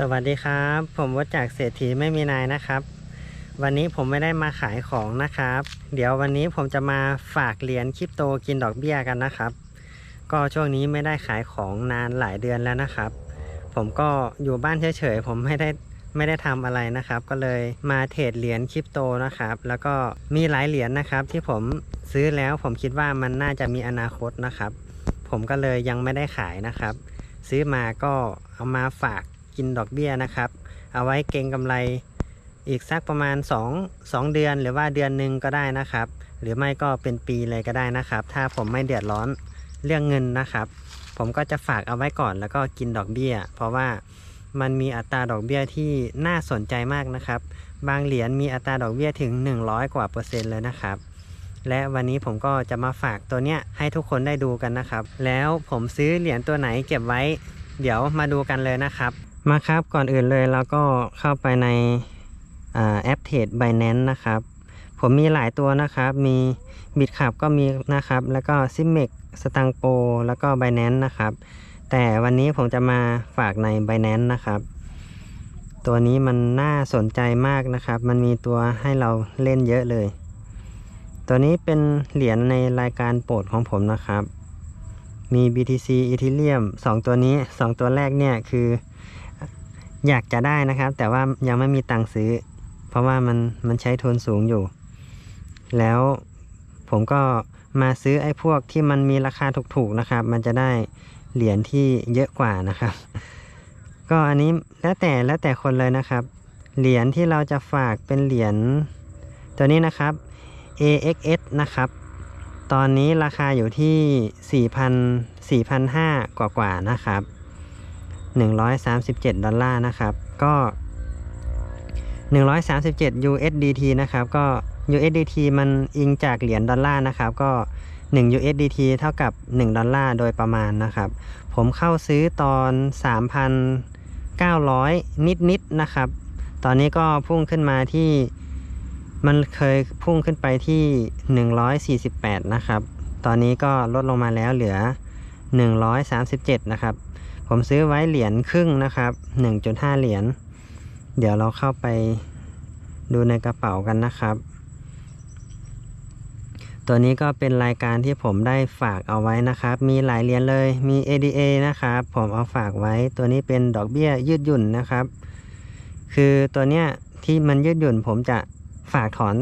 สวัสดีครับ ผมวัดจากเศรษฐีไม่มีนายนะครับ วันนี้ผมไม่ได้มาขายของนะครับ เดี๋ยววันนี้ผมจะมาฝากเหรียญคริปโตกินดอกเบี้ยกันนะครับ ก็ช่วงนี้ไม่ได้ขายของนานหลายเดือนแล้วนะครับ ผมก็อยู่บ้านเฉยๆผมไม่ได้ไม่ได้ทำอะไรนะครับ ก็เลยมาเทรดเหรียญคริปโตนะครับ แล้วก็มีหลายเหรียญนะครับ ที่ผมซื้อแล้วผมคิดว่ามันน่าจะมีอนาคตนะครับ ผมก็เลยยังไม่ได้ขายนะครับ ซื้อมาก็เอามาฝาก กินดอกเบี้ยนะครับ เอาไว้เก็งกำไรอีกสักประมาณ 2 2 เดือนหรือว่าเดือนหนึ่งก็ได้นะครับ หรือไม่ก็เป็นปีเลยก็ได้นะครับ ถ้าผมไม่เดือดร้อนเรื่องเงินนะครับ ผมก็จะฝากเอาไว้ก่อนแล้วก็กินดอกเบี้ย เพราะว่ามันมีอัตราดอกเบี้ยที่น่าสนใจมากนะครับ บางเหรียญมีอัตราดอกเบี้ยถึง 100 กว่าเปอร์เซ็นต์เลยนะครับและวันนี้ผมก็จะมาฝากตัวเนี้ยให้ทุกคนได้ดูกันนะครับ แล้วผมซื้อเหรียญตัวไหนเก็บไว้ เดี๋ยวมาดูกันเลยนะครับ มาครับก่อนอื่นเลยเราก็เข้าไปในอแอปเทรด Binance นะครับ ผมมีหลายตัวนะครับ มีบิตขับก็มีนะครับ แล้วก็ s i m e x สตังโปแล้วก็ Binance นะครับ แต่วันนี้ผมจะมาฝากใน Binance นะครับ ตัวนี้มันน่าสนใจมากนะครับ มันมีตัวให้เราเล่นเยอะเลย ตัวนี้เป็นเหรียญในรายการโปรดของผมนะครับ มี BTC Ethereum 2 ตัวนี้ 2 ตัวแรกเนี่ยคือ อยากจะได้นะครับ แต่ว่ายังไม่มีตังค์ซื้อ เพราะว่ามันมันใช้ทุนสูงอยู่ แล้วผมก็มาซื้อไอ้พวกที่มันมีราคาถูกๆนะครับ มันจะได้เหรียญที่เยอะกว่านะครับ ก็อันนี้แล้วแต่แล้วแต่คนเลยนะครับ เหรียญที่เราจะฝากเป็นเหรียญตัวนี้นะครับ AXS นะครับ ตอนนี้ราคาอยู่ที่ 4,000 4,500กว่ากว่านะครับ 137 ดอลลาร์นะครับ ก็ 137 USDT นะครับ ก็ USDT มันอิงจากเหรียญดอลลาร์นะครับ ก็ 1 USDT เท่ากับ 1 ดอลลาร์โดยประมาณนะครับ ผมเข้าซื้อตอน 3,900 นิดๆนะครับ ตอนนี้ก็พุ่งขึ้นมาที่ มันเคยพุ่งขึ้นไปที่ 148 นะครับ ตอนนี้ก็ลดลงมาแล้วเหลือ 137 นะครับ ผมซื้อไว้เหรียญครึ่งนะครับ 1.5 เหรียญ เดี๋ยวเราเข้าไปดูในกระเป๋ากันนะครับ ตัวนี้ก็เป็นรายการที่ผมได้ฝากเอาไว้นะครับ มีหลายเหรียญเลย มี ADA นะครับ ผมเอาฝากไว้ ตัวนี้เป็นดอกเบี้ยยืดหยุ่นนะครับ คือตัวเนี้ยที่มันยืดหยุ่นผมจะฝากถอน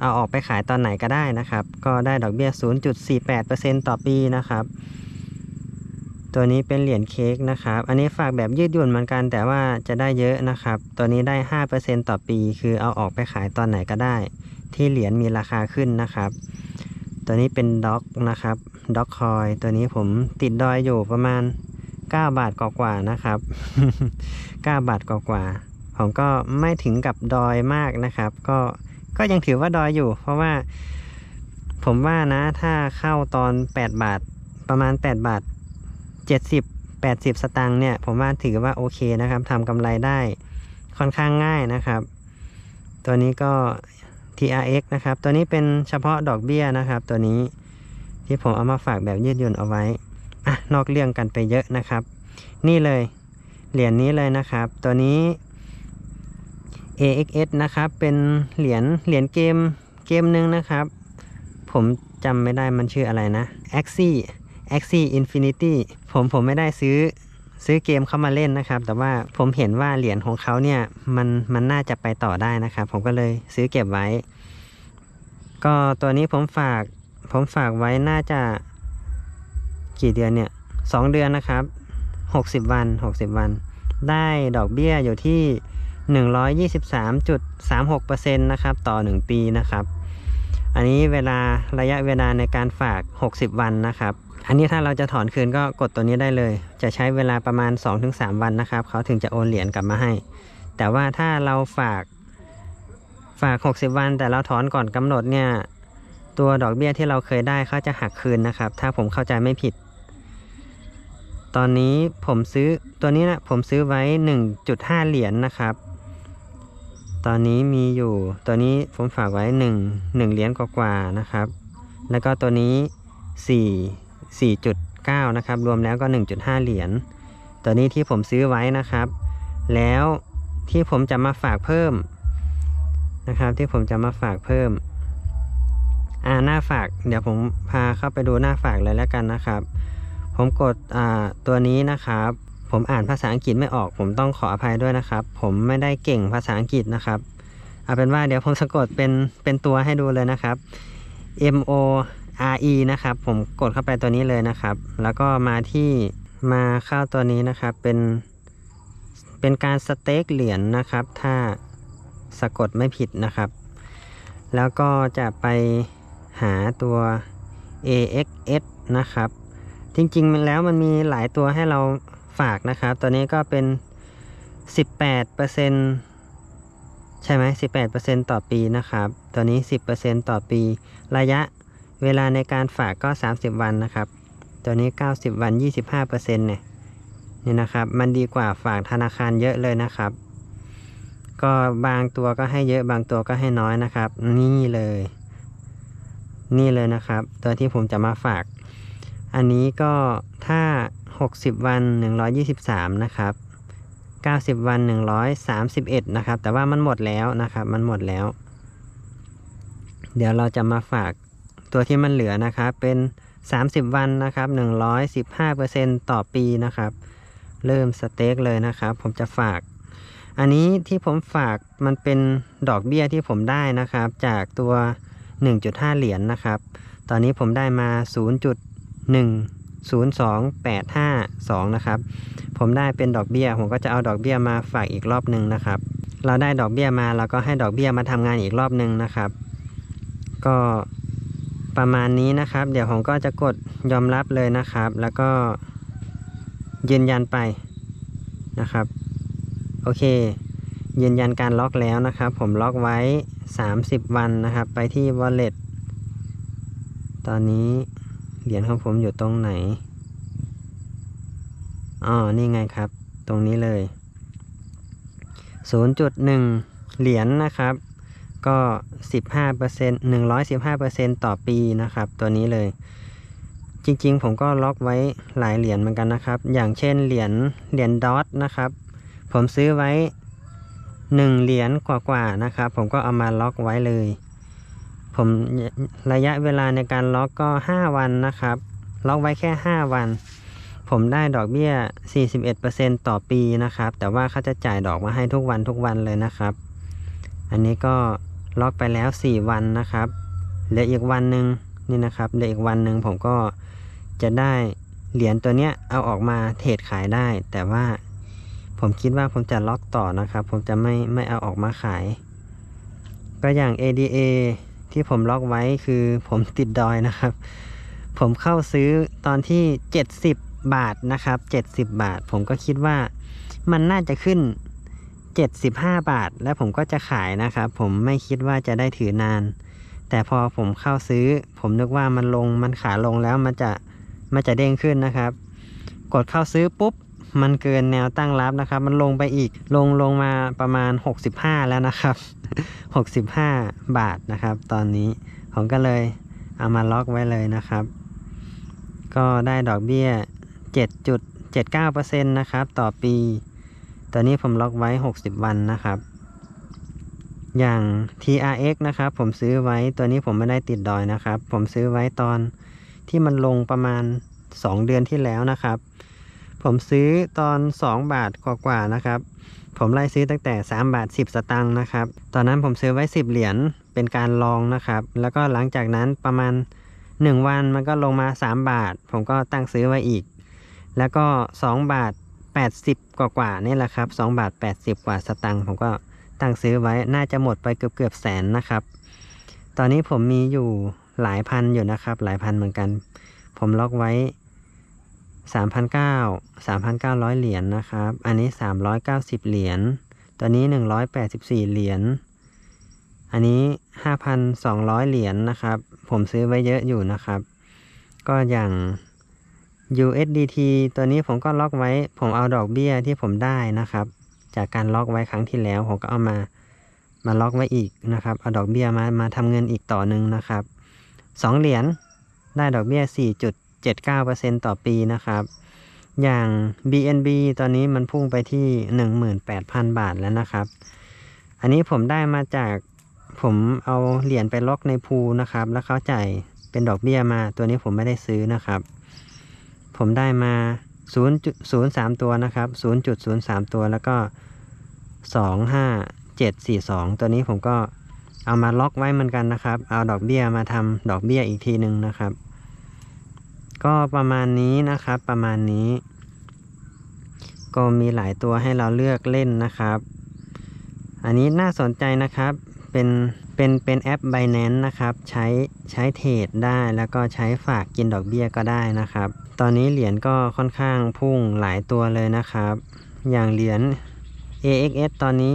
เอาออกไปขายตอนไหนก็ได้นะครับ ก็ได้ดอกเบี้ย 0.48%ต่อปีนะครับ ตัวนี้เป็นเหรียญเค้กนะครับ อันนี้ฝากแบบยืดหยุ่นเหมือนกัน แต่ว่าจะได้เยอะนะครับ ตัวนี้ได้ 5%ต่อปี คือเอาออกไปขายตอนไหนก็ได้ ที่เหรียญมีราคาขึ้นนะครับ ตัวนี้เป็นด็อกนะครับด็อกคอยตัวนี้ผมติดดอยอยู่ประมาณ 9 บาทกว่าๆนะครับ 9 บาทกว่าๆผมก็ไม่ถึงกับดอยมากนะครับ ก็ก็ยังถือว่าดอยอยู่ เพราะว่า ผมว่านะถ้าเข้าตอน 8 บาทประมาณ 8 บาท 70 80 สตางค์เนี่ย ผมว่าถือว่าโอเคนะครับทำกำไรได้ค่อนข้างง่ายนะครับ ตัวนี้ก็ TRX นะครับ ตัวนี้เป็นเฉพาะดอกเบี้ยนะครับ ตัวนี้ที่ผมเอามาฝากแบบยืดหยุ่นเอาไว้อะนอกเรื่องกันไปเยอะนะครับ นี่เลยเหรียญนี้เลยนะครับ ตัวนี้ AXS นะครับ เป็นเหรียญเหรียญเกมเกมหนึ่งนะครับ ผมจำไม่ได้มันชื่ออะไรนะ Axie Axie Infinity ผมผมไม่ได้ซื้อซื้อเกมเข้ามาเล่นนะครับ แต่ว่าผมเห็นว่าเหรียญของเขาเนี่ยมันมันน่าจะไปต่อได้นะครับ ผมก็เลยซื้อเก็บไว้ ก็ตัวนี้ผมฝากผมฝากไว้น่าจะกี่เดือนเนี่ยสองเดือนนะครับหกสิบวันหกสิบวัน ได้ดอกเบี้ยอยู่ที่หนึ่งร้อยยี่สิบสามจุดสามหกเปอร์เซ็นต์นะครับ ต่อหนึ่งปีนะครับ อันนี้เวลาระยะเวลาในการฝาก60วันนะครับ อันนี้ถ้าเราจะถอนคืนก็กดตัวนี้ได้เลย จะใช้เวลาประมาณ 2-3 วันนะครับ เขาถึงจะโอนเหรียญกลับมาให้ แต่ว่าถ้าเราฝากฝาก 60 วันแต่เราถอนก่อนกำหนดเนี่ยตัวดอกเบี้ยที่เราเคยได้เขาจะหักคืนนะครับ ถ้าผมเข้าใจไม่ผิด ตอนนี้ผมซื้อตัวนี้นะผมซื้อไว้ 1.5 เหรียญนะครับ ตอนนี้มีอยู่ตัวนี้ผมฝากไว้ 1 1 เหรียญกว่าๆนะครับ แล้วก็ตัวนี้ 4 4.9 นะครับ รวมแล้วก็ 1.5 เหรียญ ตัวนี้ที่ผมซื้อไว้นะครับ แล้วที่ผมจะมาฝากเพิ่มนะครับ ที่ผมจะมาฝากเพิ่ม อ่าหน้าฝาก เดี๋ยวผมพาเข้าไปดูหน้าฝากเลยแล้วกันนะครับ ผมกดอ่าตัวนี้นะครับ ผมอ่านภาษาอังกฤษไม่ออก ผมต้องขออภัยด้วยนะครับ ผมไม่ได้เก่งภาษาอังกฤษนะครับ เอาเป็นว่าเดี๋ยวผมสะกดเป็นเป็นตัวให้ดูเลยนะครับ M O R E นะครับ ผมกดเข้าไปตัวนี้เลยนะครับ แล้วก็มาที่มาเข้าตัวนี้นะครับ เป็นเป็นการสเต็กเหรียญนะครับ ถ้าสะกดไม่ผิดนะครับ แล้วก็จะไปหาตัว AXS นะครับ จริงๆมันแล้วมันมีหลายตัวให้เราฝากนะครับ ตัวนี้ก็เป็น 18%ใช่ไหม18%ต่อปีนะครับ ตัวนี้ 10%ต่อปีระยะ เวลาในการฝากก็ 30 วันนะครับ ตัวนี้ 90 วัน 25%เนี่ยนี่นะครับ มันดีกว่าฝากธนาคารเยอะเลยนะครับ ก็บางตัวก็ให้เยอะบางตัวก็ให้น้อยนะครับ นี่เลย นี่เลยนะครับ ตัวที่ผมจะมาฝาก อันนี้ก็ถ้า 60 วัน 123 นะครับ 90 วัน 131 นะครับ แต่ว่ามันหมดแล้วนะครับ มันหมดแล้ว เดี๋ยวเราจะมาฝาก ตัวที่มันเหลือนะครับเป็น 30 วันนะครับ115%ต่อปีนะครับ เริ่มสเต็กเลยนะครับ ผมจะฝาก อันนี้ที่ผมฝากมันเป็นดอกเบี้ยที่ผมได้นะครับ จากตัว 1.5 เหรียญนะครับ ตอนนี้ผมได้มา 0.102852 นะครับ ผมได้เป็นดอกเบี้ย ผมก็จะเอาดอกเบี้ยมาฝากอีกรอบหนึ่งนะครับ เราได้ดอกเบี้ยมาเราก็ให้ดอกเบี้ยมาทำงานอีกรอบหนึ่งนะครับ ก็ ประมาณนี้นะครับ เดี๋ยวผมก็จะกดยอมรับเลยนะครับ แล้วก็ยืนยันไปนะครับ โอเค ยืนยันการล็อกแล้วนะครับ ผมล็อกไว้ 30 วันนะครับ ไปที่ wallet ตอนนี้เหรียญของผมอยู่ตรงไหนอ๋อนี่ไงครับ ตรงนี้เลย 0.1 เหรียญนะครับ ก็ 15% 115%ต่อปีนะครับ ตัวนี้เลย จริงๆ ผมก็ล็อกไว้หลายเหรียญเหมือนกันนะครับ อย่างเช่นเหรียญเหรียญดอทนะครับ ผมซื้อไว้ 1 เหรียญกว่าๆนะครับ ผมก็เอามาล็อกไว้เลย ผมระยะเวลาในการล็อกก็ 5 วันนะครับ ล็อกไว้แค่ 5 วันผมได้ดอกเบี้ย 41%ต่อปีนะครับ แต่ว่าเขาจะจ่ายดอกมาให้ทุกวันทุกวันเลยนะครับ อันนี้ก็ ล็อกไปแล้ว 4 วันนะครับเหลืออีกวันหนึ่งนี่นะครับเหลืออีกวันหนึ่งผมก็จะได้เหรียญตัวเนี้ยเอาออกมาเทรดขายได้ แต่ว่าผมคิดว่าผมจะล็อกต่อนะครับ ผมจะไม่ไม่เอาออกมาขาย ก็อย่าง ADA ที่ผมล็อกไว้คือผมติดดอยนะครับ ผมเข้าซื้อตอนที่ 70 บาทนะครับ 70 บาท ผมก็คิดว่ามันน่าจะขึ้น 75 บาท แล้วผมก็จะขายนะครับ ผมไม่คิดว่าจะได้ถือนาน แต่พอผมเข้าซื้อ ผมนึกว่ามันลงมันขาลงแล้วมันจะมันจะเด้งขึ้นนะครับ กดเข้าซื้อปุ๊บ มันเกินแนวตั้งรับนะครับ มันลงไปอีกลงลงมาประมาณ 65 แล้วนะครับ 65 บาทนะครับ ตอนนี้ผมก็เลยเอามาล็อกไว้เลยนะครับ ก็ได้ดอกเบี้ย 7.79%นะครับ ต่อปี ตอนนี้ผมล็อกไว้ 60 วันนะครับ อย่าง TRX นะครับ ผมซื้อไว้ตัวนี้ผมไม่ได้ติดดอยนะครับ ผมซื้อไว้ตอนที่มันลงประมาณ 2 เดือนที่แล้วนะครับ ผมซื้อตอน 2 บาทกว่าๆนะครับ ผมไล่ซื้อตั้งแต่ 3 บาท 10 สตางค์นะครับ ตอนนั้นผมซื้อไว้ 10 เหรียญเป็นการลองนะครับ แล้วก็หลังจากนั้นประมาณ 1 วันมันก็ลงมา 3 บาท ผมก็ตั้งซื้อไว้อีก แล้วก็ 2 บาท 80 กว่ากว่านี่แหละครับ2บาท 80 กว่าสตังค์ผมก็ตั้งซื้อไว้น่าจะหมดไปเกือบเกือบแสนนะครับ ตอนนี้ผมมีอยู่หลายพันอยู่นะครับ หลายพันเหมือนกัน ผมล็อกไว้ 3,900 3,900 เหรียญนะครับ อันนี้ 390 เหรียญตัวนี้ 184 เหรียญอันนี้ 5,200 เหรียญนะครับ ผมซื้อไว้เยอะอยู่นะครับ ก็อย่าง USDT ตัวนี้ผมก็ล็อกไว้ ผมเอาดอกเบี้ยที่ผมได้นะครับ จากการล็อกไว้ครั้งที่แล้ว ผมก็เอามามาล็อกไว้อีกนะครับ เอาดอกเบี้ยมามาทำเงินอีกต่อหนึ่งนะครับ2เหรียญได้ดอกเบี้ย 4.79%ต่อปีนะครับ อย่าง BNB ตอนนี้มันพุ่งไปที่ 18,000 บาทแล้วนะครับ อันนี้ผมได้มาจากผมเอาเหรียญไปล็อกในพูนะครับ แล้วเขาจ่ายเป็นดอกเบี้ยมา ตัวนี้ผมไม่ได้ซื้อนะครับ ผมได้มา 0.03 ตัวนะครับ 0.03 ตัวแล้วก็ 25742 ตัวนี้ผมก็เอามาล็อกไว้เหมือนกันนะครับ เอาดอกเบี้ยมาทำดอกเบี้ยอีกทีหนึ่งนะครับ ก็ประมาณนี้นะครับ ประมาณนี้ ก็มีหลายตัวให้เราเลือกเล่นนะครับ อันนี้น่าสนใจนะครับ เป็นเป็นเป็นแอป Binance นะครับ ใช้ใช้เทรดได้แล้วก็ใช้ฝากกินดอกเบี้ยก็ได้นะครับ ตอนนี้เหรียญก็ค่อนข้างพุ่งหลายตัวเลยนะครับ อย่างเหรียญ AXS ตอนนี้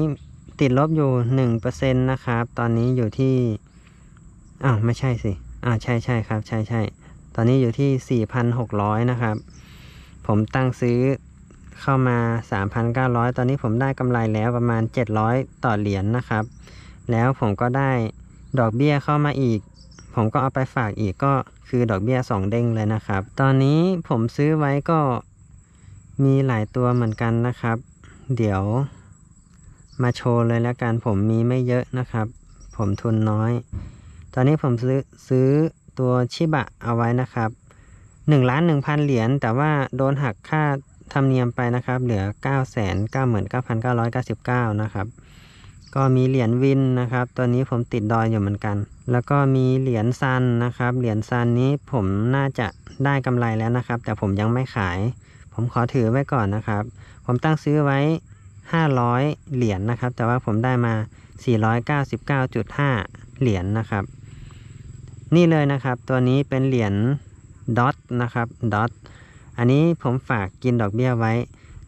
ติดลบอยู่ 1%นะครับ ตอนนี้อยู่ที่ อ้าว ไม่ใช่สิ อ่า ใช่ใช่ครับ ใช่ใช่ ตอนนี้อยู่ที่ 4,600 นะครับ ผมตั้งซื้อเข้ามา 3,900 ตอนนี้ผมได้กำไรแล้วประมาณ 700 ต่อเหรียญนนะครับ แล้วผมก็ได้ดอกเบี้ยเข้ามาอีก ผมก็เอาไปฝากอีกก็ คือดอกเบี้ย2เด้งเลยนะครับ ตอนนี้ผมซื้อไว้ก็มีหลายตัวเหมือนกันนะครับ เดี๋ยวมาโชว์เลยแล้วกันผมมีไม่เยอะนะครับ ผมทุนน้อย ตอนนี้ผมซื้อซื้อตัวชิบะเอาไว้นะครับ1ล้าน1,000 เหรียญแต่ว่าโดนหักค่าธรรมเนียมไปนะครับ เหลือ 9 9 9 9 9 9นะครับ ก็มีเหรียญวินนะครับ ตัวนี้ผมติดดอยอยู่เหมือนกัน แล้วก็มีเหรียญซันนะครับ เหรียญซันนี้ผมน่าจะได้กำไรแล้วนะครับ แต่ผมยังไม่ขาย ผมขอถือไว้ก่อนนะครับ ผมตั้งซื้อไว้ 500 เหรียญนะครับ แต่ว่าผมได้มา 499.5 เหรียญนะครับ นี่เลยนะครับ ตัวนี้เป็นเหรียญดอทนะครับดอทอันนี้ผมฝากกินดอกเบี้ยไว้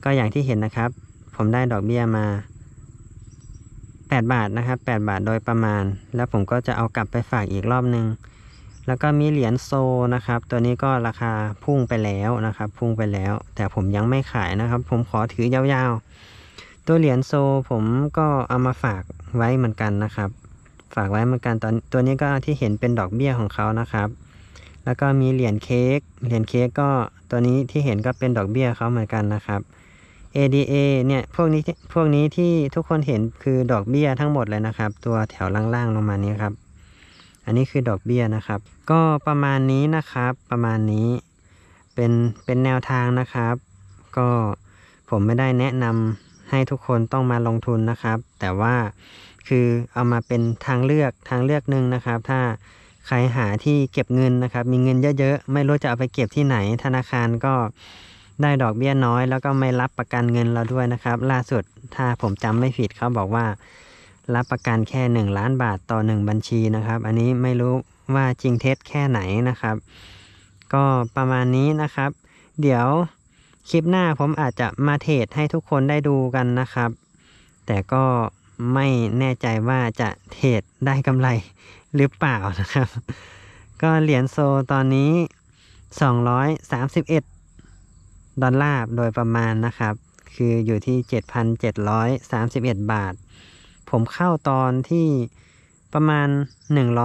ก็อย่างที่เห็นนะครับ ผมได้ดอกเบี้ยมา 8 บาทนะครับ 8 บาทโดยประมาณ แล้วผมก็จะเอากลับไปฝากอีกรอบนึง แล้วก็มีเหรียญโซนะครับ ตัวนี้ก็ราคาพุ่งไปแล้วนะครับ พุ่งไปแล้ว แต่ผมยังไม่ขายนะครับ ผมขอถือยาวๆ ตัวเหรียญโซผมก็เอามาฝากไว้เหมือนกันนะครับ ฝากไว้เหมือนกันตอนตัวนี้ก็ที่เห็นเป็นดอกเบี้ยของเขานะครับ แล้วก็มีเหรียญเค้ก เหรียญเค้กก็ตัวนี้ที่เห็นก็เป็นดอกเบี้ยเขาเหมือนกันนะครับ ADA เนี่ยพวกนี้พวกนี้ที่ทุกคนเห็นคือดอกเบี้ยทั้งหมดเลยนะครับ ตัวแถวล่างๆลงมานี้ครับ อันนี้คือดอกเบี้ยนะครับ ก็ประมาณนี้นะครับ ประมาณนี้เป็นเป็นแนวทางนะครับ ก็ผมไม่ได้แนะนำให้ทุกคนต้องมาลงทุนนะครับ แต่ว่าคือเอามาเป็นทางเลือกทางเลือกหนึ่งนะครับ ถ้าใครหาที่เก็บเงินนะครับ มีเงินเยอะๆ ไม่รู้จะเอาไปเก็บที่ไหนธนาคารก็ ได้ดอกเบี้ยน้อย แล้วก็ไม่รับประกันเงินเราด้วยนะครับ ล่าสุดถ้าผมจำไม่ผิดเขาบอกว่า รับประกันแค่ 1 ล้านบาทต่อ 1 บัญชีนะครับ อันนี้ไม่รู้ว่าจริงเท็จแค่ไหนนะครับ ก็ประมาณนี้นะครับ เดี๋ยวคลิปหน้าผมอาจจะมาเทรดให้ทุกคนได้ดูกันนะครับ แต่ก็ไม่แน่ใจว่าจะเทรดได้กำไรหรือเปล่านะครับ ก็เหรียญโซตอนนี้ 231 ดอลลาร์โดยประมาณนะครับ คืออยู่ที่ 7,731 บาท ผมเข้าตอนที่ประมาณ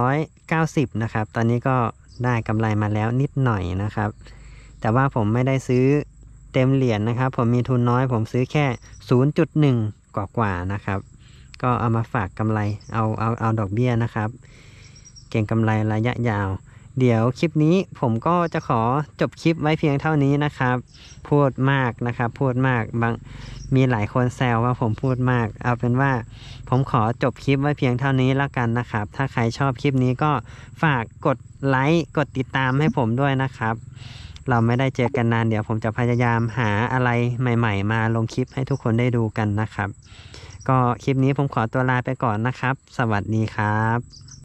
190 นะครับ ตอนนี้ก็ได้กำไรมาแล้วนิดหน่อยนะครับ แต่ว่าผมไม่ได้ซื้อเต็มเหรียญนะครับ ผมมีทุนน้อย ผมซื้อแค่ 0.1 กว่ากว่าๆนะครับ ก็เอามาฝากกำไรเอาเอาเอาดอกเบี้ยนะครับ เก่งกำไรระยะยาว เดี๋ยวคลิปนี้ผมก็จะขอจบคลิปไว้เพียงเท่านี้นะครับ พูดมากนะครับ พูดมากบางมีหลายคนแซวว่าผมพูดมาก เอาเป็นว่าผมขอจบคลิปไว้เพียงเท่านี้แล้วกันนะครับ ถ้าใครชอบคลิปนี้ก็ฝากกดไลค์กดติดตามให้ผมด้วยนะครับ เราไม่ได้เจอกันนานเดี๋ยวผมจะพยายามหาอะไรใหม่ ๆ มาลงคลิปให้ทุกคนได้ดูกันนะครับ ก็คลิปนี้ผมขอตัวลาไปก่อนนะครับ สวัสดีครับ